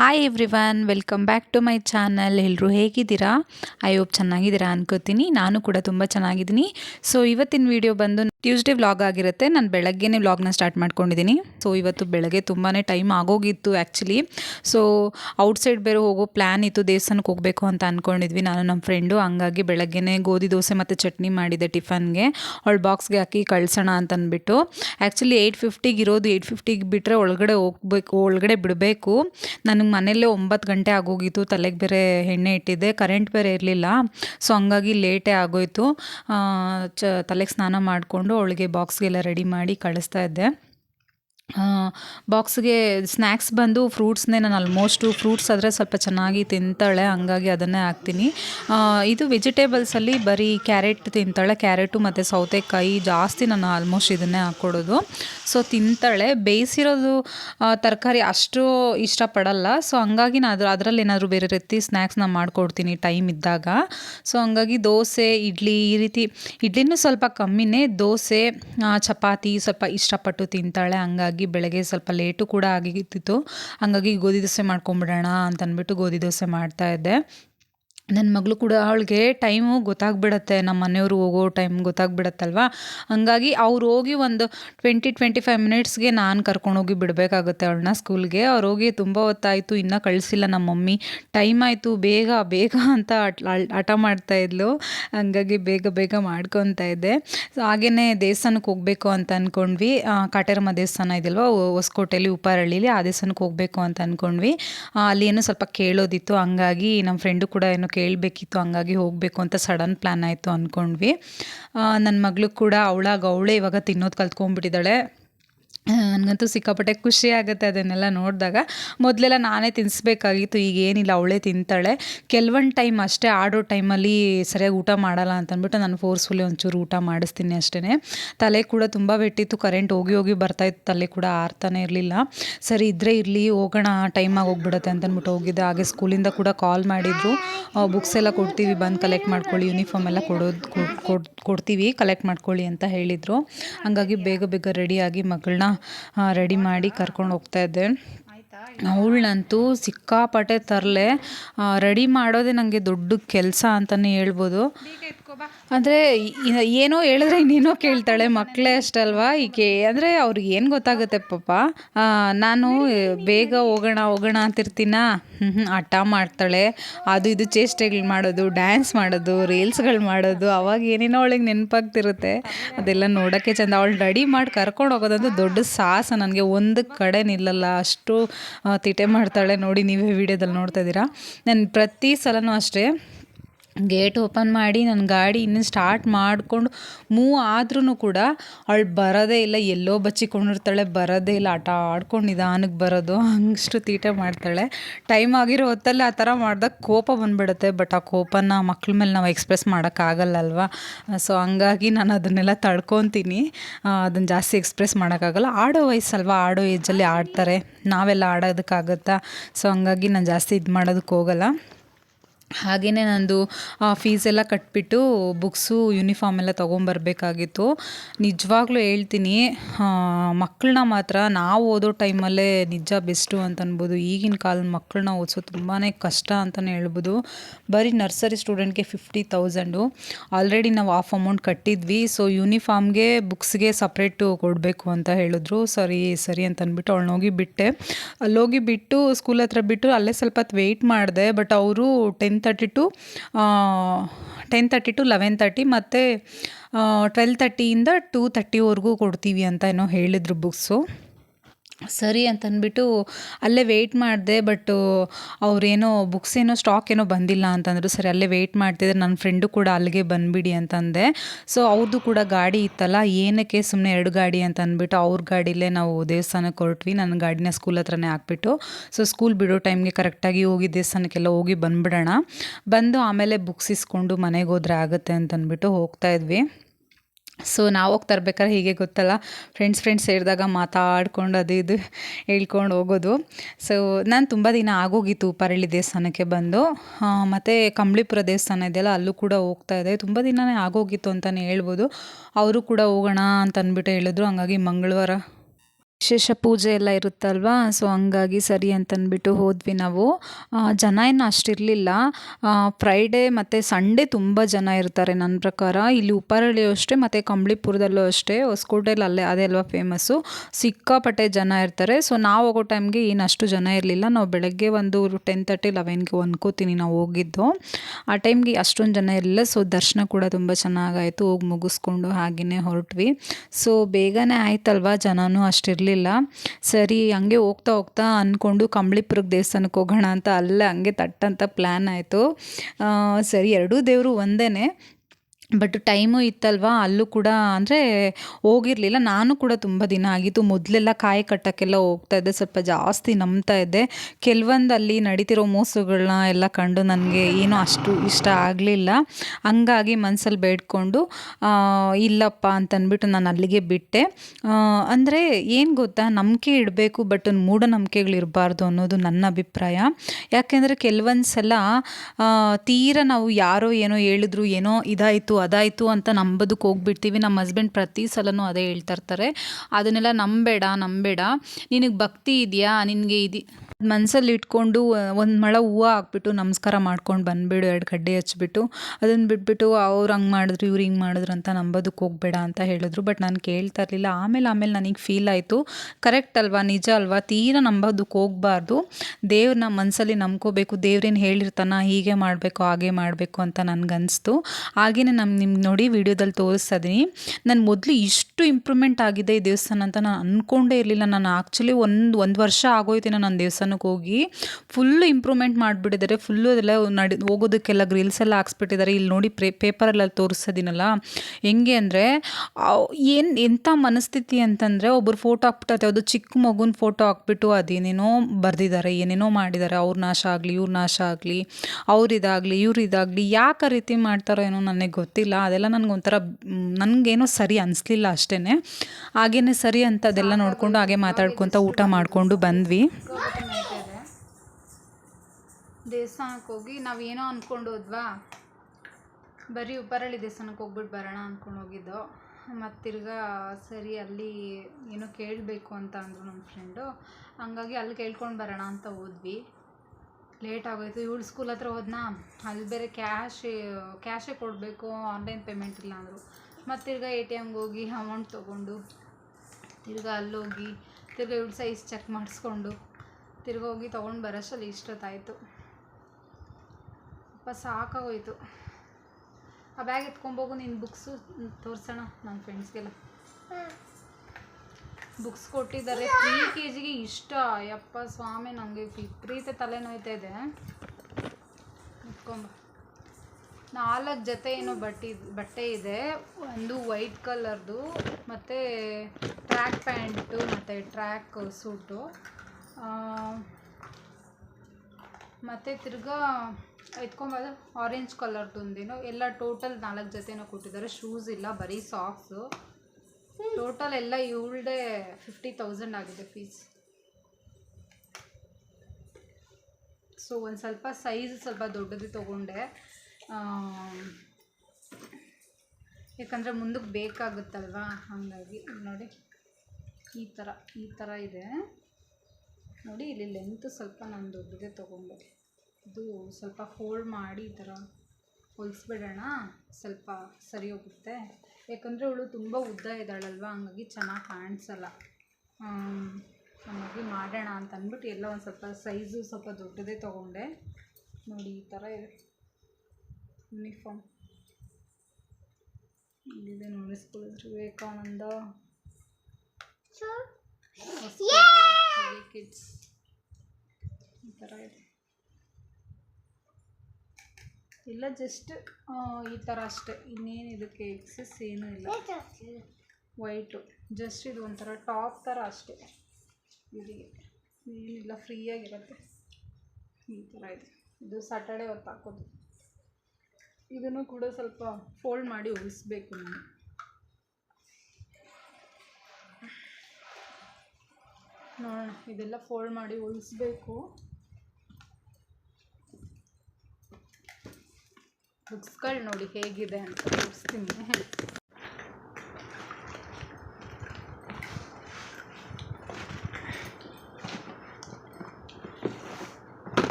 Hi everyone welcome back to my channel ಎಲ್ಲರೂ ಹೇಗಿದ್ದೀರಾ? I hope ಚೆನ್ನಾಗಿದ್ದೀರಾ ಅನ್ಕೋತೀನಿ. ನಾನು ಕೂಡ ತುಂಬ ಚೆನ್ನಾಗಿದ್ದೀನಿ. ಸೊ ಇವತ್ತಿನ ವಿಡಿಯೋ ಬಂದು ಟ್ಯೂಸ್ಡೇ ವ್ಲಾಗ್ ಆಗಿರುತ್ತೆ. ನಾನು ಬೆಳಗ್ಗೆನೇ ವ್ಲಾಗ್ನ ಸ್ಟಾರ್ಟ್ ಮಾಡ್ಕೊಂಡಿದ್ದೀನಿ. ಸೊ ಇವತ್ತು ಬೆಳಗ್ಗೆ ತುಂಬಾ ಟೈಮ್ ಆಗೋಗಿತ್ತು ಆ್ಯಕ್ಚುಲಿ ಸೊ ಔಟ್ಸೈಡ್ ಬೇರೆ ಹೋಗೋ ಪ್ಲ್ಯಾನ್ ಇತ್ತು. ದೇವಸ್ಥಾನಕ್ಕೆ ಹೋಗಬೇಕು ಅಂತ ಅಂದ್ಕೊಂಡಿದ್ವಿ ನಾನು ನಮ್ಮ ಫ್ರೆಂಡು ಹಂಗಾಗಿ ಬೆಳಗ್ಗೆನೇ ಗೋಧಿ ದೋಸೆ ಮತ್ತು ಚಟ್ನಿ ಮಾಡಿದೆ ಟಿಫನ್ಗೆ ಅವಳು ಬಾಕ್ಸ್ಗೆ ಹಾಕಿ ಕಳ್ಸೋಣ ಅಂತ ಅಂದ್ಬಿಟ್ಟು ಆ್ಯಕ್ಚುಲಿ ಏಯ್ಟ್ ಫಿಫ್ಟಿಗೆ ಇರೋದು. ಏಯ್ಟ್ ಫಿಫ್ಟಿಗೆ ಬಿಟ್ಟರೆ ಒಳಗಡೆ ಹೋಗ್ಬೇಕು, ಒಳಗಡೆ ಬಿಡಬೇಕು. ನನಗೆ ಮನೆಯಲ್ಲೇ ಒಂಬತ್ತು ಗಂಟೆ ಆಗೋಗಿತ್ತು, ತಲೆಗೆ ಬೇರೆ ಎಣ್ಣೆ ಇಟ್ಟಿದ್ದೆ ಕರೆಂಟ್ ಬೇರೆ ಇರಲಿಲ್ಲ. ಸೊ ಹಂಗಾಗಿ ಲೇಟೇ ಆಗೋಯಿತು. ಚ, ತಲೆಗೆ ಸ್ನಾನ ಮಾಡಿಕೊಂಡು ಅವಳಿಗೆ ಬಾಕ್ಸ್ಗೆಲ್ಲ ರೆಡಿ ಮಾಡಿ ಕಳಿಸ್ತಾ ಇದ್ದೆ. ಬಾಕ್ಸ್ಗೆ ಸ್ನ್ಯಾಕ್ಸ್ ಬಂದು ಫ್ರೂಟ್ಸ್ನೇ ನಾನು ಆಲ್ಮೋಸ್ಟು ಫ್ರೂಟ್ಸ್ ಆದರೆ ಸ್ವಲ್ಪ ಚೆನ್ನಾಗಿ ತಿಂತಾಳೆ, ಹಂಗಾಗಿ ಅದನ್ನೇ ಹಾಕ್ತೀನಿ. ಇದು ವೆಜಿಟೇಬಲ್ಸಲ್ಲಿ ಬರೀ ಕ್ಯಾರೆಟ್ ತಿಂತಾಳೆ ಕ್ಯಾರೆಟು ಮತ್ತು ಸೌತೆಕಾಯಿ ಜಾಸ್ತಿ ನಾನು ಆಲ್ಮೋಸ್ಟ್ ಇದನ್ನೇ ಹಾಕ್ಕೊಡೋದು ಸೊ ತಿಂತಾಳೆ. ಬೇಯಿಸಿರೋದು ತರಕಾರಿ ಅಷ್ಟು ಇಷ್ಟಪಡಲ್ಲ. ಸೊ ಹಂಗಾಗಿ ನಾನು ಅದ್ರ, ಅದರಲ್ಲಿ ಏನಾದರೂ ಬೇರೆ ರೀತಿ ಸ್ನ್ಯಾಕ್ಸ್ನ ಮಾಡಿಕೊಡ್ತೀನಿ ಟೈಮ್ ಇದ್ದಾಗ. ಸೊ ಹಂಗಾಗಿ ದೋಸೆ, ಇಡ್ಲಿ ಈ ರೀತಿ, ಇಡ್ಲಿನೂ ಸ್ವಲ್ಪ ಕಮ್ಮಿನೇ. ದೋಸೆ ಚಪಾತಿ ಸ್ವಲ್ಪ ಇಷ್ಟಪಟ್ಟು ತಿಂತಾಳೆ, ಹಂಗಾಗಿ. ಹಾಗಾಗಿ ಬೆಳಗ್ಗೆ ಸ್ವಲ್ಪ ಲೇಟು ಕೂಡ ಆಗಿತ್ತಿತ್ತು. ಹಾಗಾಗಿ ಗೋಧಿ ದೋಸೆ ಮಾಡ್ಕೊಂಬಿಡೋಣ ಅಂತ ಅಂದ್ಬಿಟ್ಟು ಗೋಧಿ ದೋಸೆ ಮಾಡ್ತಾಯಿದ್ದೆ ನನ್ನ ಮಗಳು ಕೂಡ ಅವಳಿಗೆ ಟೈಮು ಗೊತ್ತಾಗ್ಬಿಡತ್ತೆ ನಮ್ಮ ಮನೆಯವರು ಹೋಗೋ ಟೈಮ್ ಗೊತ್ತಾಗ್ಬಿಡತ್ತಲ್ವ? ಹಂಗಾಗಿ ಅವ್ರು ಹೋಗಿ ಒಂದು ಟ್ವೆಂಟಿ ಟ್ವೆಂಟಿ ಫೈವ್ ಮಿನಿಟ್ಸ್ಗೆ ನಾನು ಕರ್ಕೊಂಡೋಗಿ ಬಿಡಬೇಕಾಗುತ್ತೆ ಅವಳನ್ನ ಸ್ಕೂಲ್ಗೆ. ಅವ್ರು ಹೋಗಿ ತುಂಬ ಹೊತ್ತಾಯಿತು, ಇನ್ನೂ ಕಳಿಸಿಲ್ಲ ನಮ್ಮ ಮಮ್ಮಿ. ಟೈಮ್ ಆಯಿತು, ಬೇಗ ಬೇಗ ಅಂತ ಆಟ ಮಾಡ್ತಾ ಇದ್ಲು. ಹಂಗಾಗಿ ಬೇಗ ಬೇಗ ಮಾಡ್ಕೊತಾ ಇದ್ದೆ. ಸೊ ಹಾಗೆಯೇ ದೇವಸ್ಥಾನಕ್ಕೆ ಹೋಗಬೇಕು ಅಂತ ಅಂದ್ಕೊಂಡ್ವಿ ಕಾಟೇರಮ್ಮ ದೇವಸ್ಥಾನ ಇದೆಯಲ್ವ ಹೊಸಕೋಟೆಯಲ್ಲಿ ಉಪಾರಳ್ಳಿಲಿ ಆ ದೇವಸ್ಥಾನಕ್ಕೆ ಹೋಗಬೇಕು ಅಂತ ಅಂದ್ಕೊಂಡ್ವಿ ಅಲ್ಲಿ ಏನೋ ಸ್ವಲ್ಪ ಕೇಳೋದಿತ್ತು. ಹಂಗಾಗಿ ನಮ್ಮ ಫ್ರೆಂಡು ಕೂಡ ಏನೋ ಕೇಳಬೇಕಿತ್ತು, ಹಂಗಾಗಿ ಹೋಗಬೇಕು ಅಂತ ಸಡನ್ ಪ್ಲ್ಯಾನ್ ಆಯಿತು ಅಂದ್ಕೊಂಡ್ವಿ ನನ್ನ ಮಗಳು ಕೂಡ ಅವಳಾಗ ಅವಳೇ ಇವಾಗ ತಿನ್ನೋದು ಕಲ್ತ್ಕೊಂಡ್ಬಿಟ್ಟಿದ್ದಾಳೆ. ನನಗಂತೂ ಸಿಕ್ಕಾಪಟ್ಟೆ ಖುಷಿ ಆಗುತ್ತೆ ಅದನ್ನೆಲ್ಲ ನೋಡಿದಾಗ. ಮೊದಲೆಲ್ಲ ನಾನೇ ತಿನ್ನಿಸ್ಬೇಕಾಗಿತ್ತು ಈಗ ಏನಿಲ್ಲ, ಅವಳೇ ತಿಂತಾಳೆ. ಕೆಲವೊಂದು ಟೈಮ್ ಅಷ್ಟೇ ಆಡೋ ಟೈಮಲ್ಲಿ ಸರಿಯಾಗಿ ಊಟ ಮಾಡಲ್ಲ ಅಂತಂದ್ಬಿಟ್ಟು ನಾನು ಫೋರ್ಸ್ಫುಲ್ಲಿ ಒಂಚೂರು ಊಟ ಮಾಡಿಸ್ತೀನಿ ಅಷ್ಟೇ ತಲೆ ಕೂಡ ತುಂಬ ಬೆಟ್ಟಿತ್ತು ಕರೆಂಟ್ ಹೋಗಿ ಹೋಗಿ ಬರ್ತಾಯಿತ್ತು ತಲೆ ಕೂಡ ಆರ್ತಾನೆ ಇರಲಿಲ್ಲ. ಸರಿ ಇದ್ದರೆ ಇರಲಿ, ಹೋಗೋಣ ಟೈಮಾಗಿ ಹೋಗ್ಬಿಡುತ್ತೆ ಅಂತಂದ್ಬಿಟ್ಟು ಹೋಗಿದ್ದೆ. ಹಾಗೆ ಸ್ಕೂಲಿಂದ ಕೂಡ ಕಾಲ್ ಮಾಡಿದರು. ಬುಕ್ಸ್ ಎಲ್ಲ ಕೊಡ್ತೀವಿ, ಬಂದು ಕಲೆಕ್ಟ್ ಮಾಡ್ಕೊಳ್ಳಿ ಯೂನಿಫಾರ್ಮ್ ಎಲ್ಲ ಕೊಡೋದು ಕೊಡ್ತೀವಿ ಕಲೆಕ್ಟ್ ಮಾಡ್ಕೊಳ್ಳಿ ಅಂತ ಹೇಳಿದರು. ಹಂಗಾಗಿ ಬೇಗ ಬೇಗ ರೆಡಿಯಾಗಿ ಮಗಳನ್ನ ರೆಡಿ ಮಾಡಿ ಕರ್ಕೊಂಡು ಹೋಗ್ತಾ ಇದ್ದೆ. ಅವಳನ್ನಂತೂ ಸಿಕ್ಕಾಪಟ್ಟೆ ತರಲೆ. ರೆಡಿ ಮಾಡೋದೇ ನನಗೆ ದೊಡ್ಡ ಕೆಲಸ ಅಂತಲೇ ಹೇಳ್ಬೋದು. ಅಂದರೆ ಏನೋ ಹೇಳಿದ್ರೆ ಇನ್ನೇನೋ ಕೇಳ್ತಾಳೆ ಮಕ್ಕಳೇ ಅಷ್ಟಲ್ವಾ ಈಕೆ? ಅಂದರೆ ಅವ್ರಿಗೆ ಏನು ಗೊತ್ತಾಗುತ್ತೆ ಪಾಪ? ನಾನು ಬೇಗ ಹೋಗೋಣ ಹೋಗೋಣ ಅಂತಿರ್ತೀನ? ಹಠ ಮಾಡ್ತಾಳೆ. ಅದು ಇದು ಚೇಷ್ಟೆಗಳು ಮಾಡೋದು ಡ್ಯಾನ್ಸ್ ಮಾಡೋದು ರೀಲ್ಸ್ಗಳು ಮಾಡೋದು, ಅವಾಗ ಏನೇನೋ ಅವಳಿಗೆ ನೆನಪಾಗ್ತಿರುತ್ತೆ. ಅದೆಲ್ಲ ನೋಡೋಕ್ಕೆ ಚೆಂದ. ಅವಳು ರೆಡಿ ಮಾಡಿ ಕರ್ಕೊಂಡು ಹೋಗೋದಂತೂ ದೊಡ್ಡ ಸಾಹಸ ನನಗೆ. ಒಂದು ಕಡೆ ನಿಲ್ಲಲ್ಲ. ಅಷ್ಟು ತಿಟೆ ಮಾಡ್ತಾಳೆ ನೋಡಿ ನೀವೇ ವಿಡಿಯೋದಲ್ಲಿ ನೋಡ್ತಾ ಇದ್ದೀರಾ. ನಾನು ಪ್ರತಿ ಸಲನೂ ಅಷ್ಟೇ. ಗೇಟ್ ಓಪನ್ ಮಾಡಿ ನನ್ನ ಗಾಡಿ ಇನ್ನೂ ಸ್ಟಾರ್ಟ್ ಮಾಡಿಕೊಂಡು ಮೂವ್ ಆದ್ರೂ ಕೂಡ ಅವಳು ಬರೋದೇ ಇಲ್ಲ, ಎಲ್ಲೋ ಬಚ್ಚಿಕೊಂಡಿರ್ತಾಳೆ, ಬರೋದೇ ಇಲ್ಲ, ಆಟ ಆಡ್ಕೊಂಡು ನಿಧಾನಕ್ಕೆ ಬರೋದು ಅಷ್ಟು ತೀಟೆ ಮಾಡ್ತಾಳೆ. ಟೈಮ್ ಆಗಿರೋ ಹೊತ್ತಲ್ಲಿ ಆ ಥರ ಮಾಡಿದಾಗ ಕೋಪ ಬಂದುಬಿಡುತ್ತೆ ಬಟ್ ಆ ಕೋಪನ ಮಕ್ಳ ಮೇಲೆ ನಾವು ಎಕ್ಸ್ಪ್ರೆಸ್ ಮಾಡೋಕ್ಕಾಗಲ್ಲ ಅಲ್ವಾ ಸೊ ಹಂಗಾಗಿ ನಾನು ಅದನ್ನೆಲ್ಲ ತಡ್ಕೊತೀನಿ. ಅದನ್ನು ಜಾಸ್ತಿ ಎಕ್ಸ್ಪ್ರೆಸ್ ಮಾಡೋಕ್ಕಾಗಲ್ಲ. ಆಡೋ ವಯಸ್ಸಲ್ವಾ? ಆಡೋ ಏಜಲ್ಲಿ ಆಡ್ತಾರೆ. ನಾವೆಲ್ಲ ಆಡೋದಕ್ಕಾಗತ್ತಾ? ಸೊ ಹಂಗಾಗಿ ನಾನು ಜಾಸ್ತಿ ಇದು ಮಾಡೋದಕ್ಕೆ ಹೋಗಲ್ಲ. ಹಾಗೆಯೇ ನಂದು ಫೀಸೆಲ್ಲ ಕಟ್ಬಿಟ್ಟು ಬುಕ್ಸು ಯೂನಿಫಾರ್ಮ್ ಎಲ್ಲ ತೊಗೊಂಬರ್ಬೇಕಾಗಿತ್ತು. ನಿಜವಾಗ್ಲೂ ಹೇಳ್ತೀನಿ ಮಕ್ಕಳನ್ನ ಮಾತ್ರ ನಾವು ಓದೋ ಟೈಮಲ್ಲೇ ನಿಜ ಬೆಸ್ಟು ಅಂತ ಅನ್ಬೋದು. ಈಗಿನ ಕಾಲದ ಮಕ್ಕಳನ್ನ ಓದಿಸೋದು ತುಂಬಾ ಕಷ್ಟ ಅಂತಲೇ ಹೇಳ್ಬೋದು. ಬರೀ ನರ್ಸರಿ ಸ್ಟೂಡೆಂಟ್ಗೆ ಫಿಫ್ಟಿ ತೌಸಂಡು ಆಲ್ರೆಡಿ ನಾವು ಆಫ್ ಅಮೌಂಟ್ ಕಟ್ಟಿದ್ವಿ ಸೊ ಯೂನಿಫಾರ್ಮ್ಗೆ ಬುಕ್ಸ್ಗೆ ಸಪ್ರೇಟು ಕೊಡಬೇಕು ಅಂತ ಹೇಳಿದ್ರು. ಸರಿ ಸರಿ ಅಂತ ಅಂದ್ಬಿಟ್ಟು ಅವಳನ್ನ ಹೋಗಿ ಬಿಟ್ಟೆ ಅಲ್ಲೋಗಿ ಬಿಟ್ಟು ಸ್ಕೂಲ್ ಹತ್ರ ಬಿಟ್ಟು ಅಲ್ಲೇ ಸ್ವಲ್ಪ ವೆಯ್ಟ್ ಮಾಡಿದೆ ಬಟ್ ಅವರು ten thirty to ten thirty to eleven thirty ಮತ್ತು ಟ್ವೆಲ್ ತರ್ಟಿಯಿಂದ ಟೂ ತರ್ಟಿವರೆಗೂ ಕೊಡ್ತೀವಿ ಅಂತ ಏನೋ ಹೇಳಿದರು ಬುಕ್ಸು ಸರಿ ಅಂತಂದ್ಬಿಟ್ಟು ಅಲ್ಲೇ ವೆಯ್ಟ್ ಮಾಡಿದೆ ಬಟ್ಟು ಅವರೇನೋ ಬುಕ್ಸ್ ಏನೋ ಸ್ಟಾಕ್ ಏನೋ ಬಂದಿಲ್ಲ ಅಂತಂದರು, ಸರಿ ಅಲ್ಲೇ ವೆಯ್ಟ್ ಮಾಡ್ತಿದ್ರೆ ನನ್ನ ಫ್ರೆಂಡು ಕೂಡ ಅಲ್ಲಿಗೆ ಬಂದುಬಿಡಿ ಅಂತಂದೆ. ಸೊ ಅವ್ರದ್ದು ಕೂಡ ಗಾಡಿ ಇತ್ತಲ್ಲ, ಏನಕ್ಕೆ ಸುಮ್ಮನೆ ಎರಡು ಗಾಡಿ ಅಂತ ಅಂದ್ಬಿಟ್ಟು ಅವ್ರ ಗಾಡಿಲೇ ನಾವು ದೇವಸ್ಥಾನಕ್ಕೆ ಹೊರಟ್ವಿ ನನ್ನ ಗಾಡಿನ ಸ್ಕೂಲ್ ಹತ್ರನೇ ಹಾಕ್ಬಿಟ್ಟು. ಸೊ ಸ್ಕೂಲ್ ಬಿಡೋ ಟೈಮ್ಗೆ ಕರೆಕ್ಟಾಗಿ ಹೋಗಿ ದೇವಸ್ಥಾನಕ್ಕೆಲ್ಲ ಹೋಗಿ ಬಂದುಬಿಡೋಣ. ಬಂದು ಆಮೇಲೆ ಬುಕ್ಸ್ ಇಸ್ಕೊಂಡು ಮನೆಗೆ ಹೋದ್ರೆ ಆಗುತ್ತೆ ಅಂತಂದ್ಬಿಟ್ಟು ಹೋಗ್ತಾ ಇದ್ವಿ. ಸೊ ನಾವು ಹೋಗಿ ತರ್ಬೇಕಾದ್ರೆ ಹೀಗೆ ಗೊತ್ತಲ್ಲ? ಫ್ರೆಂಡ್ಸ್ ಫ್ರೆಂಡ್ಸ್ ಸೇರಿದಾಗ ಮಾತಾಡ್ಕೊಂಡು ಅದು ಇದು ಹೇಳ್ಕೊಂಡು ಹೋಗೋದು. ಸೊ ನಾನು ತುಂಬ ದಿನ ಆಗೋಗಿತ್ತು ಪರಳಿ ದೇವಸ್ಥಾನಕ್ಕೆ ಬಂದು. ಮತ್ತು ಕಂಬಳಿಪುರ ದೇವಸ್ಥಾನ ಇದೆಯಲ್ಲ, ಅಲ್ಲೂ ಕೂಡ ಹೋಗ್ತಾ ಇದೆ. ತುಂಬ ದಿನವೇ ಆಗೋಗಿತ್ತು ಅಂತಲೇ ಹೇಳ್ಬೋದು. ಅವರು ಕೂಡ ಹೋಗೋಣ ಅಂತ ಅಂದ್ಬಿಟ್ಟು ಹೇಳಿದ್ರು. ಹಂಗಾಗಿ ಮಂಗಳವಾರ ವಿಶೇಷ ಪೂಜೆ ಎಲ್ಲ ಇರುತ್ತಲ್ವಾ? ಸೊ ಹಂಗಾಗಿ ಸರಿ ಅಂತಂದ್ಬಿಟ್ಟು ಹೋದ್ವಿ ನಾವು. ಜನ ಏನು ಅಷ್ಟಿರಲಿಲ್ಲ. ಫ್ರೈಡೇ ಮತ್ತು ಸಂಡೇ ತುಂಬ ಜನ ಇರ್ತಾರೆ ನನ್ನ ಪ್ರಕಾರ. ಇಲ್ಲಿ ಉಪ್ಪಾರಳ್ಳಿಯೂ ಅಷ್ಟೇ, ಮತ್ತು ಕಂಬಳಿಪುರದಲ್ಲೂ ಅಷ್ಟೇ. ಹೊಸಕೋಟೆಯಲ್ಲಿ ಅಲ್ಲೇ, ಅದೇ ಅಲ್ವಾ ಫೇಮಸ್ಸು ಸಿಕ್ಕಾಪಟ್ಟೆ ಜನ ಇರ್ತಾರೆ. ಸೊ ನಾವು ಹೋಗೋ ಟೈಮ್ಗೆ ಏನು ಜನ ಇರಲಿಲ್ಲ. ನಾವು ಬೆಳಗ್ಗೆ ಒಂದು ಟೆನ್ ತರ್ಟಿ ಲೆವೆನ್ಗೆ ಅನ್ಕೋತೀನಿ ನಾವು ಹೋಗಿದ್ದು. ಆ ಟೈಮ್ಗೆ ಅಷ್ಟೊಂದು ಜನ ಇರಲಿಲ್ಲ. ಸೊ ದರ್ಶನ ಕೂಡ ತುಂಬ ಚೆನ್ನಾಗಾಯಿತು. ಹೋಗಿ ಮುಗಿಸ್ಕೊಂಡು ಹಾಗೆಯೇ ಹೊರಟ್ವಿ. ಸೊ ಬೇಗನೆ ಆಯ್ತಲ್ವಾ? ಜನನೂ ಅಷ್ಟಿರಲಿಲ್ಲ. ಸರಿ, ಹಂಗೆ ಹೋಗ್ತಾ ಹೋಗ್ತಾ ಅಂದ್ಕೊಂಡು ಕಂಬಳಿಪುರಕ್ಕೆ ದೇವಸ್ಥಾನಕ್ಕೆ ಹೋಗೋಣ ಅಂತ ಅಲ್ಲೇ ಹಂಗೆ ತಟ್ಟಂತ ಪ್ಲ್ಯಾನ್ ಆಯಿತು. ಸರಿ, ಎರಡೂ ದೇವರು ಒಂದೇ ಬಟ್ ಟೈಮು ಇತ್ತಲ್ವಾ? ಅಲ್ಲೂ ಕೂಡ ಅಂದರೆ ಹೋಗಿರಲಿಲ್ಲ. ನಾನು ಕೂಡ ತುಂಬ ದಿನ ಆಗಿತ್ತು ಮೊದಲೆಲ್ಲ ಕಾಯಿ ಕಟ್ಟೋಕ್ಕೆಲ್ಲ ಹೋಗ್ತಾ ಇದ್ದೆ. ಸ್ವಲ್ಪ ಜಾಸ್ತಿ ನಂಬ್ತಾ ಇದ್ದೆ. ಕೆಲವೊಂದು ಅಲ್ಲಿ ನಡೀತಿರೋ ಮೋಸಗಳನ್ನ ಎಲ್ಲ ಕಂಡು ನನಗೆ ಏನೂ ಅಷ್ಟು ಇಷ್ಟ ಆಗಲಿಲ್ಲ. ಹಂಗಾಗಿ ಮನಸ್ಸಲ್ಲಿ ಬೇಡ್ಕೊಂಡು ಇಲ್ಲಪ್ಪ ಅಂತಂದ್ಬಿಟ್ಟು ನಾನು ಅಲ್ಲಿಗೆ ಬಿಟ್ಟೆ. ಅಂದರೆ ಏನು ಗೊತ್ತಾ? ನಂಬಿಕೆ ಇಡಬೇಕು, ಬಟ್ ಮೂಢನಂಬಿಕೆಗಳಿರಬಾರ್ದು ಅನ್ನೋದು ನನ್ನ ಅಭಿಪ್ರಾಯ. ಯಾಕೆಂದರೆ ಕೆಲವೊಂದು ಸಲ ತೀರ ನಾವು ಯಾರೋ ಏನೋ ಹೇಳಿದ್ರು, ಏನೋ ಇದಾಯಿತು ಅದಾಯಿತು ಅಂತ ನಂಬೋದಕ್ಕೆ ಹೋಗ್ಬಿಡ್ತೀವಿ. ನಮ್ಮ ಹಸ್ಬೆಂಡ್ ಪ್ರತಿ ಸಲನೂ ಅದೇ ಹೇಳ್ತಾ ಇರ್ತಾರೆ. ಅದನ್ನೆಲ್ಲ ನಂಬೇಡ ನಂಬೇಡ. ನಿನಗೆ ಭಕ್ತಿ ಇದೆಯಾ? ನಿನಗೆ ಇದು ಮನಸ್ಸಲ್ಲಿ ಇಟ್ಕೊಂಡು ಒಂದು ಮಳ ಹೂವು ಹಾಕ್ಬಿಟ್ಟು ನಮಸ್ಕಾರ ಮಾಡ್ಕೊಂಡು ಬಂದುಬಿಡು, ಎರಡು ಕಡ್ಡಿ ಹಚ್ಚಿಬಿಟ್ಟು ಅದನ್ನು ಬಿಟ್ಬಿಟ್ಟು ಅವ್ರು ಹಂಗೆ ಮಾಡಿದ್ರು, ಇವ್ರು ಹಿಂಗೆ ಮಾಡಿದ್ರು ಅಂತ ನಂಬೋದಕ್ಕೆ ಹೋಗಬೇಡ ಅಂತ ಹೇಳಿದ್ರು. ಬಟ್ ನಾನು ಕೇಳ್ತಾ ಇರಲಿಲ್ಲ. ಆಮೇಲೆ ಆಮೇಲೆ ನನಗೆ ಫೀಲ್ ಆಯಿತು. ಕರೆಕ್ಟ್ ಅಲ್ವಾ? ನಿಜ ಅಲ್ವಾ? ತೀರಾ ನಂಬೋದಕ್ಕೆ ಹೋಗಬಾರ್ದು. ದೇವ್ರನ್ನ ಮನಸ್ಸಲ್ಲಿ ನಂಬ್ಕೋಬೇಕು. ದೇವ್ರೇನು ಹೇಳಿರ್ತಾನ? ಹೀಗೆ ಮಾಡಬೇಕು, ಹಾಗೆ ಮಾಡಬೇಕು ಅಂತ ನನಗನ್ನಿಸ್ತು ಹಾಗೆಯೇ ನಮ್ಮ ನಿಮ್ಗೆ ನೋಡಿ ವಿಡಿಯೋದಲ್ಲಿ ತೋರಿಸ್ತಾ ಇದ್ದೀನಿ ನಾನು ಮೊದಲು ಇಷ್ಟು ಇಂಪ್ರೂವ್ಮೆಂಟ್ ಆಗಿದೆ ಈ ದೇವಸ್ಥಾನ ಅಂತ ನಾನು ಅಂದ್ಕೊಂಡೇ ಇರಲಿಲ್ಲ. ನಾನು ಆ್ಯಕ್ಚುಲಿ ಒಂದು ಒಂದು ವರ್ಷ ಆಗೋಯ್ತು ನಾನು ದೇವಸ್ಥಾನಕ್ಕೆ ಹೋಗಿ ಫುಲ್ಲು ಇಂಪ್ರೂವ್ಮೆಂಟ್ ಮಾಡಿಬಿಟ್ಟಿದ್ದಾರೆ. ಫುಲ್ಲು ಅದೆಲ್ಲ ನಡಿ, ಹೋಗೋದಕ್ಕೆಲ್ಲ ಗ್ರಿಲ್ಸ್ ಎಲ್ಲ ಹಾಕ್ಸ್ಬಿಟ್ಟಿದ್ದಾರೆ. ಇಲ್ಲಿ ನೋಡಿ ಪ್ರೇ ಪೇಪರೆಲ್ಲ ತೋರಿಸೋದಿನಲ್ಲ. ಹೆಂಗೆ ಅಂದರೆ ಏನು ಎಂಥ ಮನಸ್ಥಿತಿ ಅಂತಂದರೆ ಒಬ್ಬರು ಫೋಟೋ ಹಾಕ್ಬಿಟ್ಟು ಅದು ಚಿಕ್ಕ ಮಗುನ ಫೋಟೋ ಹಾಕ್ಬಿಟ್ಟು ಅದೇನೇನೋ ಬರೆದಿದ್ದಾರೆ, ಏನೇನೋ ಮಾಡಿದ್ದಾರೆ. ಅವ್ರ ನಾಶ ಆಗಲಿ, ಇವ್ರ ನಾಶ ಆಗಲಿ, ಅವ್ರು ಇದಾಗಲಿ, ಇವ್ರು ಇದಾಗಲಿ, ಯಾಕೆ ಆ ರೀತಿ ಮಾಡ್ತಾರೋ ಏನೋ ನನಗೆ ಗೊತ್ತಿಲ್ಲ. ಅದೆಲ್ಲ ನನಗೊಂಥರ ನನಗೇನೋ ಸರಿ ಅನಿಸ್ಲಿಲ್ಲ ಅಷ್ಟೇ ಹಾಗೇನೆ ಸರಿ ಅಂತ ಅದೆಲ್ಲ ನೋಡಿಕೊಂಡು ಹಾಗೆ ಮಾತಾಡ್ಕೊತ ಊಟ ಮಾಡಿಕೊಂಡು ಬಂದ್ವಿ. ದೇವಸ್ಥಾನಕ್ಕೆ ಹೋಗಿ ನಾವು ಏನೋ ಅಂದ್ಕೊಂಡು ಹೋದ್ವಾ? ಬರೀ ಉಪ್ಪರಳ್ಳಿ ದೇವಸ್ಥಾನಕ್ಕೆ ಹೋಗ್ಬಿಟ್ಟು ಬರೋಣ ಅಂದ್ಕೊಂಡು ಹೋಗಿದ್ದು. ಮತ್ತು ತಿರ್ಗಾ ಸರಿ ಅಲ್ಲಿ ಏನೋ ಕೇಳಬೇಕು ಅಂತ ಅಂದರು ನಮ್ಮ ಫ್ರೆಂಡು. ಹಂಗಾಗಿ ಅಲ್ಲಿ ಕೇಳ್ಕೊಂಡು ಬರೋಣ ಅಂತ ಹೋದ್ವಿ. ಲೇಟ್ ಆಗೋಯ್ತು. ಇವಳು ಸ್ಕೂಲ್ ಹತ್ರ ಹೋದ್ನಾ? ಅಲ್ಲಿ ಬೇರೆ ಕ್ಯಾಶ್, ಕ್ಯಾಶೇ ಕೊಡಬೇಕು, ಆನ್ಲೈನ್ ಪೇಮೆಂಟ್ ಇಲ್ಲ ಅಂದರು. ಮತ್ತು ತಿರ್ಗಾ ಎ ಟಿ ಎಮ್ಗೆ ಹೋಗಿ ಅಮೌಂಟ್ ತೊಗೊಂಡು, ತಿರ್ಗಾ ಅಲ್ಲೋಗಿ ತಿರ್ಗಾ ಇವಳು ಸೈಜ್ ಚೆಕ್ ಮಾಡಿಸ್ಕೊಂಡು, ತಿರ್ಗಾ ಹೋಗಿ ತೊಗೊಂಡು ಬರೋಷ್ಟಲ್ಲಿ ಇಷ್ಟೊತ್ತಾಯಿತು. ಅಪ್ಪ ಸಾಕಾಗೋಯ್ತು. ಆ ಬ್ಯಾಗ್ ಎತ್ಕೊಂಬೋಗು ನಿನ್ನ ಬುಕ್ಸು ತೋರಿಸೋಣ ನನ್ನ ಫ್ರೆಂಡ್ಸ್ಗೆಲ್ಲ ಬುಕ್ಸ್ ಕೊಟ್ಟಿದ್ದಾರೆ. ತ್ರೀ ಕೆ ಜಿಗೆ ಇಷ್ಟ. ಯಪ್ಪ ಸ್ವಾಮಿ ನನಗೆ ವಿಪರೀತ ತಲೆನೋಯ್ತಾ ಇದೆ. ಎತ್ಕೊಂಬ ನಾಲ್ಕು ಜೊತೆ ಏನೋ ಬಟ್ಟೆ ಬಟ್ಟೆ ಇದೆ. ಒಂದು ವೈಟ್ ಕಲರ್ದು ಮತ್ತು ಟ್ರ್ಯಾಕ್ ಪ್ಯಾಂಟು ಮತ್ತು ಟ್ರ್ಯಾಕ್ ಸೂಟು ಮತ್ತು ತಿರ್ಗಾ ಎತ್ಕೊಂಬದು ಆರೆಂಜ್ ಕಲರ್ದು ಒಂದೇನೋ ಎಲ್ಲ ಟೋಟಲ್ ನಾಲ್ಕು ಜೊತೆನೂ ಕೊಟ್ಟಿದ್ದಾರೆ. ಶೂಸ್ ಇಲ್ಲ, ಬರೀ ಸಾಕ್ಸು ಟೋಟಲ್ ಎಲ್ಲ ಇವಳ್ಡೆ ಫಿಫ್ಟಿ ತೌಸಂಡ್ ಆಗಿದೆ ಫೀಸ್ ಸೊ ಒಂದು ಸ್ವಲ್ಪ ಸೈಜ್ ಸ್ವಲ್ಪ ದೊಡ್ಡದು ತೊಗೊಂಡೆ. ಯಾಕಂದರೆ ಮುಂದಕ್ಕೆ ಬೇಕಾಗುತ್ತಲ್ವಾ? ಹಾಗಾಗಿ ನೋಡಿ, ಈ ಥರ ಈ ಥರ ಇದೆ. ನೋಡಿ, ಇಲ್ಲಿ ಲೆಂತ್ ಸ್ವಲ್ಪ ನಾನು ದೊಡ್ಡದೇ ತೊಗೊಂಡೆ. ಇದು ಸ್ವಲ್ಪ ಫೋಲ್ಡ್ ಮಾಡಿ ಈ ಥರ ಹೊಲಿಸ್ಬಿಡೋಣ. ಸ್ವಲ್ಪ ಸರಿ ಹೋಗುತ್ತೆ. ಯಾಕಂದರೆ ಅವಳು ತುಂಬ ಉದ್ದ ಇದ್ದಾಳಲ್ವ ಹಂಗಾಗಿ ಚೆನ್ನಾಗಿ ಕಾಣಿಸಲ್ಲ. ಹಂಗಾಗಿ ಮಾಡೋಣ ಅಂತ ಅಂದ್ಬಿಟ್ಟು ಎಲ್ಲ ಒಂದು ಸ್ವಲ್ಪ ಸೈಜು ಸ್ವಲ್ಪ ದೊಡ್ಡದೇ ತೊಗೊಂಡೆ. ನೋಡಿ ಈ ಥರ ಇದೆ. ಯೂನಿಫಾರ್ಮ್ ಇಲ್ಲಿದೆ ನೋಡಿ ಸ್ಕೂಲ್ ವಿವೇಕಾನಂದ. ಕಿಡ್ಸ್ ಈ ಥರ ಇದೆ. ಇಲ್ಲ ಜಸ್ಟ್ ಈ ಥರ ಅಷ್ಟೇ. ಇನ್ನೇನು ಇದಕ್ಕೆ ಎಕ್ಸಸ್ ಏನೂ ಇಲ್ಲ. ವೈಟು ಜಸ್ಟ್ ಇದು ಒಂಥರ ಟಾಪ್ ಥರ ಅಷ್ಟೇ. ಇದಕ್ಕೆ ಏನಿಲ್ಲ ಫ್ರೀಯಾಗಿರುತ್ತೆ ಈ ಥರ ಇದೆ. ಇದು ಸ್ಯಾಟರ್ಡೆ ಹೊತ್ತು ಹಾಕೋದು. ಇದನ್ನು ಕೂಡ ಸ್ವಲ್ಪ ಫೋಲ್ಡ್ ಮಾಡಿ ಉಳಿಸ್ಬೇಕು ನಾನು. ನೋಡೋಣ ಇದೆಲ್ಲ ಫೋಲ್ಡ್ ಮಾಡಿ ಉಳಿಸ್ಬೇಕು ಬುಕ್ಸ್ಗಳು ನೋಡಿ ಹೇಗಿದೆ ಅಂತ ತೋರಿಸ್ತೀನಿ.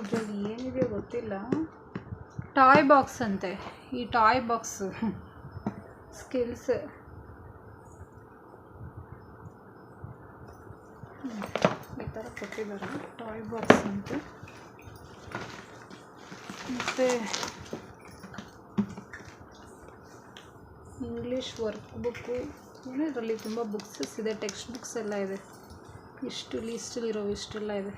ಇದರಲ್ಲಿ ಏನಿದೆ ಗೊತ್ತಿಲ್ಲ. ಟಾಯ್ ಬಾಕ್ಸ್ ಅಂತೆ. ಈ ಟಾಯ್ ಬಾಕ್ಸ್ ಸ್ಕಿಲ್ಸ್. ಈ ಥರ ಕೊಟ್ಟಿದ್ದಾರೆ. ಟಾಯ್ ಬಾಕ್ಸ್ ಅಂತ. ಮತ್ತು ಇಂಗ್ಲೀಷ್ ವರ್ಕ್ ಬುಕ್ಕು ಏನೋ ಇದರಲ್ಲಿ ತುಂಬ ಬುಕ್ಸಸ್ ಇದೆ ಟೆಕ್ಸ್ಟ್ ಬುಕ್ಸ್ ಎಲ್ಲ ಇದೆ. ಇಷ್ಟು ಲೀಸ್ಟಲ್ಲಿರೋ ಇಷ್ಟೆಲ್ಲ ಇದೆ.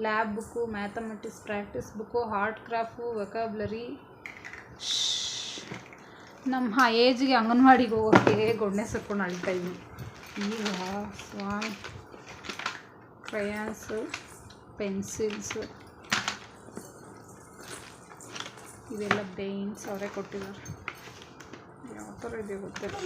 Lab book mathematics practice book art craft vocabulary ನಮ್ಮ ಏಜ್ಗೆ ಅಂಗನವಾಡಿಗೆ ಹೋಗೋಕ್ಕೆ ಗೊಣ್ಣೆ ಸರ್ಕೊಂಡು ಅಳ್ತಾ ಇದ್ವಿ ಈಗ, ಸ್ವಾಮಿ. ಕ್ರಯಾನ್ಸು ಪೆನ್ಸಿಲ್ಸು ಇದೆಲ್ಲ ಬೇನ್ಸ್ ಅವರೇ ಕೊಟ್ಟಿದ್ದಾರೆ. ಯಾವ ಥರ ಇದೆ ಗೊತ್ತಿಲ್ಲ.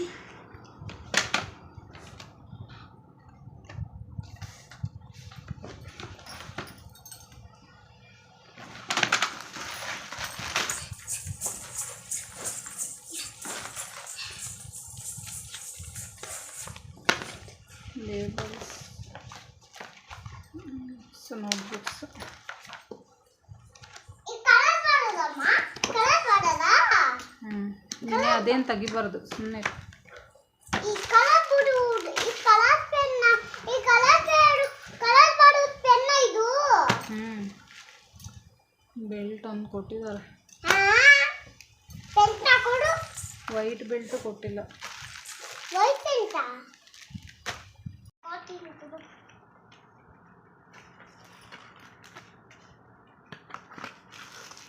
ಲೇಬಲ್ಸ್ ಸೊ ನೋಟ್ಬುಕ್ಸ್ ಈ ಕಲರ್ ಮಾಡೋದಮ್ಮ ಕಲರ್ ಮಾಡೋದಾ ಹ್ಞೂ ನೀನೇ ಅದೇನು ತೆಗಿಬಾರ್ದು ಸುಮ್ಮನೆ ಈ ಕಲರ್ ಬಿಡುವುದು ಈ ಕಲರ್ ಪೆನ್ನ ಈ ಕಲರ್ ಪೆನ್ ಕಲರ್ ಮಾಡೋದು ಪೆನ್ನ ಇದು. ಸುಮ್ಮನೆ ಬೆಲ್ಟ್ ಒಂದು ಕೊಟ್ಟಿದ್ದಾರೆ ವೈಟ್ ಬೆಲ್ಟ್ ಕೊಟ್ಟಿಲ್ಲ. ವೈಟ್ ಪೆಂಟ ಕೊಡ್ತೀನಿ ಕೊಡು.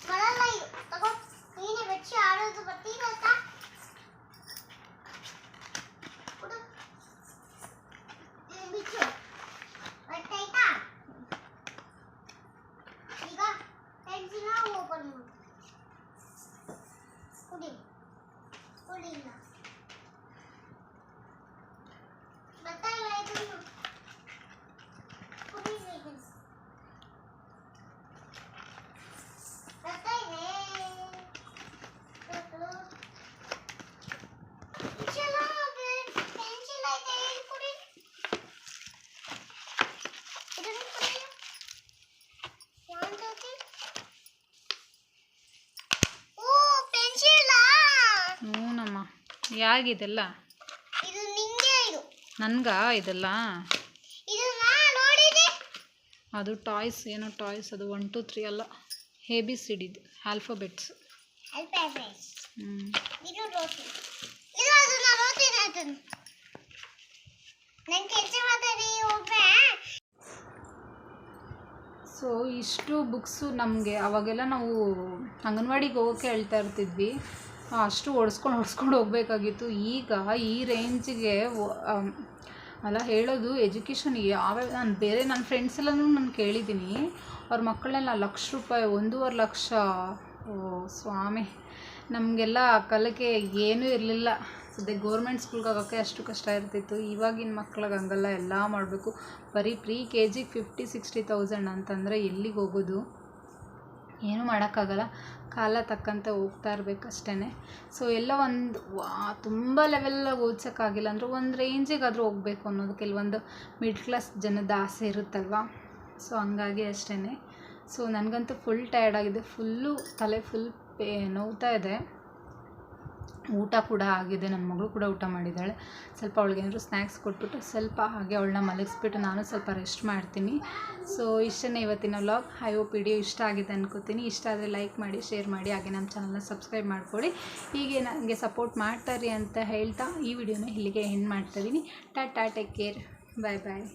ಬರಲ್ಲ ಇದು ತಗೋ ನೀನೇ ಬೆಚ್ಚಿ ಆಡೋದು ಬರ್ತೀನಂತ ಕೊಡು ಇದು ಬಿಚ್ಚು ಗೊತ್ತಾಯ್ತಾ ಈಗ ಪೆನ್ಸಿಲ್ ಓಪನ್ ಮಾಡು ಕುಡಿ ಕುಡಿಲ್ಲ ಗೊತ್ತಾಗಿಲ್ಲ ಇದನ್ನು ಕುಡಿಲ್ಲ ಇದನ್ನು ಗೊತ್ತಾಗಿದೆ ಪೆನ್ಸಿಲ್ ಐತೆ ಇದು ಕುಡಿ ಇದನ್ನು ಕುಡಿ ಯಾವ್ದಕ್ಕೆ ಓ ಪೆನ್ಸಿಲ್ ಹ್ಞೂನಮ್ಮ ಯಾಗಿದೆಲ್ಲ ಇದು ನಿಂಗೆ ಇದು. ನನ್ಗ ಇದೆಲ್ಲ? ಇದು ನಾ ನೋಡಿದೆ. ಅದು ಟಾಯ್ಸ್ ಏನೋ ಟಾಯ್ಸ್ ಅದು ಒನ್ ಟು ತ್ರೀ ಅಲ್ಲ A B C alphabets. Alphabets ಹ್ಞೂ ಇದು ರೋಟಿ. ಇದು ಅದು ನಾ ರೋಟಿನ ಅದನ್ನು. ನಂಗೆ ಕೆಲಸ ಮಾತಾಡಿ ಒಬ್ಬೆ ಸೊ ಇಷ್ಟು ಬುಕ್ಸು ನಮಗೆ ಅವಾಗೆಲ್ಲ ನಾವು ಅಂಗನವಾಡಿಗೆ ಹೋಗೋಕ್ಕೆ ಹೇಳ್ತಾ ಇರ್ತಿದ್ವಿ. ಅಷ್ಟು ಓಡಿಸ್ಕೊಂಡು ಓಡಿಸ್ಕೊಂಡು ಹೋಗಬೇಕಾಗಿತ್ತು. ಈಗ ಈ ರೇಂಜಿಗೆ ಅಲ್ಲ ಹೇಳೋದು ಎಜುಕೇಷನ್ ಯಾವ ನಾನು ಬೇರೆ ನನ್ನ ಫ್ರೆಂಡ್ಸ್ ಎಲ್ಲನೂ ನಾನು ಕೇಳಿದ್ದೀನಿ. ಅವ್ರ ಮಕ್ಕಳೆಲ್ಲ ಲಕ್ಷ ರೂಪಾಯಿ, ಒಂದೂವರೆ ಲಕ್ಷ, ಓ, ಸ್ವಾಮಿ. ನಮಗೆಲ್ಲ ಕಲಿಕೆ ಏನೂ ಇರಲಿಲ್ಲ. ಸದ್ಯ ಗೌರ್ಮೆಂಟ್ ಸ್ಕೂಲ್ಗೆ ಹೋಗೋಕ್ಕೆ ಅಷ್ಟು ಕಷ್ಟ ಇರ್ತಿತ್ತು. ಇವಾಗಿನ ಮಕ್ಳಿಗೆ ಹಂಗಲ್ಲ, ಎಲ್ಲ ಮಾಡಬೇಕು. ಬರೀ ಪ್ರೀ ಕೆ ಜಿಗೆ ಫಿಫ್ಟಿ ಸಿಕ್ಸ್ಟಿ ತೌಸಂಡ್ ಅಂತಂದರೆ ಎಲ್ಲಿಗೆ ಹೋಗೋದು? ಏನೂ ಮಾಡೋಕ್ಕಾಗಲ್ಲ. ಕಾಲ ತಕ್ಕಂತೆ ಹೋಗ್ತಾ ಇರ್ಬೇಕು ಅಷ್ಟೇ ಸೊ ಎಲ್ಲ ಒಂದು ತುಂಬ ಲೆವೆಲ್ಲಾಗಿ ಓದ್ಸೋಕ್ಕಾಗಿಲ್ಲ. ಅಂದರೆ ಒಂದು ರೇಂಜಿಗಾದರೂ ಹೋಗಬೇಕು ಅನ್ನೋದು. ಕೆಲವೊಂದು ಮಿಡ್ಲ್ ಕ್ಲಾಸ್ ಜನದ ಆಸೆ ಇರುತ್ತಲ್ವ? ಸೊ ಹಂಗಾಗಿ ಅಷ್ಟೇ ಸೊ ನನಗಂತೂ ಫುಲ್ ಟಯರ್ಡ್ ಆಗಿದೆ. ಫುಲ್ಲು ತಲೆ ಫುಲ್ ಪೇ, ನೋವ್ತಾ ಇದೆ. ಊಟ ಕೂಡ ಆಗಿದೆ ನನ್ನ ಮಗಳು ಕೂಡ ಊಟ ಮಾಡಿದ್ದಾಳೆ. ಸ್ವಲ್ಪ ಅವಳಿಗೆ ಏನಾದ್ರು ಸ್ನ್ಯಾಕ್ಸ್ ಕೊಟ್ಬಿಟ್ಟು ಸ್ವಲ್ಪ ಹಾಗೆ ಅವಳನ್ನ ಮಲಗಿಸ್ಬಿಟ್ಟು ನಾನು ಸ್ವಲ್ಪ ರೆಸ್ಟ್ ಮಾಡ್ತೀನಿ. ಸೊ ಇಷ್ಟನ್ನ ಇವತ್ತಿನ ವ್ಲಾಗ್ ಐ ಹೋಪ್ ವಿಡಿಯೋ ಇಷ್ಟ ಆಗಿದೆ ಅನ್ಕೋತೀನಿ. ಇಷ್ಟ ಆದರೆ ಲೈಕ್ ಮಾಡಿ ಶೇರ್ ಮಾಡಿ, ಹಾಗೆ ನಮ್ಮ ಚಾನಲ್ನ ಸಬ್ಸ್ಕ್ರೈಬ್ ಮಾಡ್ಕೊಳ್ಳಿ. ಹೀಗೆ ನನಗೆ ಸಪೋರ್ಟ್ ಮಾಡ್ತಾರೆ ಅಂತ ಹೇಳ್ತಾ ಈ ವಿಡಿಯೋನ ಇಲ್ಲಿಗೆ ಎಂಡ್ ಮಾಡ್ತಾಯಿದ್ದೀನಿ ಟಾಟಾ ಟೇಕ್ ಕೇರ್ ಬಾಯ್ ಬಾಯ್